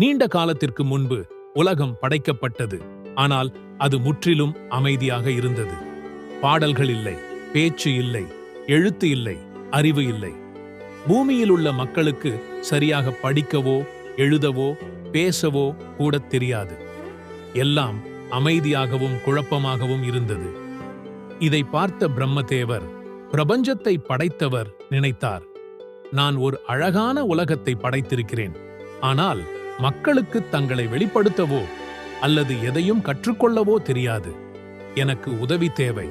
நீண்ட காலத்திற்கு முன்பு உலகம் படைக்கப்பட்டது. ஆனால் அது முற்றிலும் அமைதியாக இருந்தது. பாடல்கள் இல்லை பேச்சு இல்லை எழுத்து இல்லை அறிவு இல்லை. பூமியில் உள்ள மக்களுக்கு சரியாக படிக்கவோ எழுதவோ பேசவோ கூட தெரியாது. எல்லாம் அமைதியாகவும் குழப்பமாகவும் இருந்தது. இதை பார்த்த பிரம்மதேவர் பிரபஞ்சத்தை படைத்தவர் நினைத்தார். நான் ஒரு அழகான உலகத்தை படைத்திருக்கிறேன். ஆனால் மக்களுக்கு தங்களை வெளிப்படுத்தவோ அல்லது எதையும் கற்றுக்கொள்ளவோ தெரியாது. எனக்கு உதவி தேவை.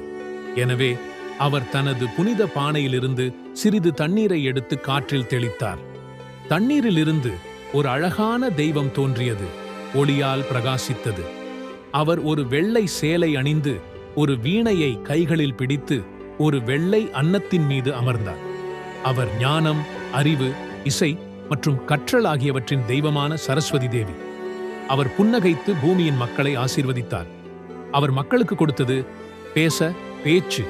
எனவே அவர் தனது புனித பானையிலிருந்து சிறிது தண்ணீரை எடுத்து காற்றில் தெளித்தார். தண்ணீரிலிருந்து ஒரு அழகான தெய்வம் தோன்றியது. ஒளியால் பிரகாசித்தது. அவர் ஒரு வெள்ளை சேலை அணிந்து ஒரு வீணையை கைகளில் பிடித்து ஒரு வெள்ளை அன்னத்தின் மீது அமர்ந்தார். அவர் ஞானம் அறிவு இசை மற்றும் கற்றல் ஆகியவற்றின் தெய்வமான சரஸ்வதி தேவி. அவர் புன்னகைத்து பூமியின் மக்களை ஆசீர்வதித்தார். அவர் மக்களுக்கு கொடுத்தது பேச பேச்சு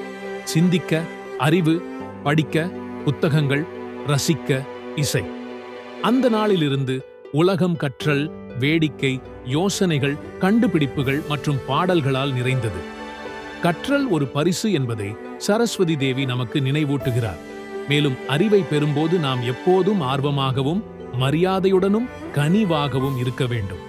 சிந்திக்க அறிவு படிக்க புத்தகங்கள் ரசிக்க இசை. அந்த நாளிலிருந்து உலகம் கற்றல் வேடிக்கை யோசனைகள் கண்டுபிடிப்புகள் மற்றும் பாடல்களால் நிறைந்தது. கற்றல் ஒரு பரிசு என்பதை சரஸ்வதி தேவி நமக்கு நினைவூட்டுகிறார். மேலும் அறிவை பெறும்போது நாம் எப்போதும் ஆர்வமாகவும் மரியாதையுடனும் கனிவாகவும் இருக்க வேண்டும்.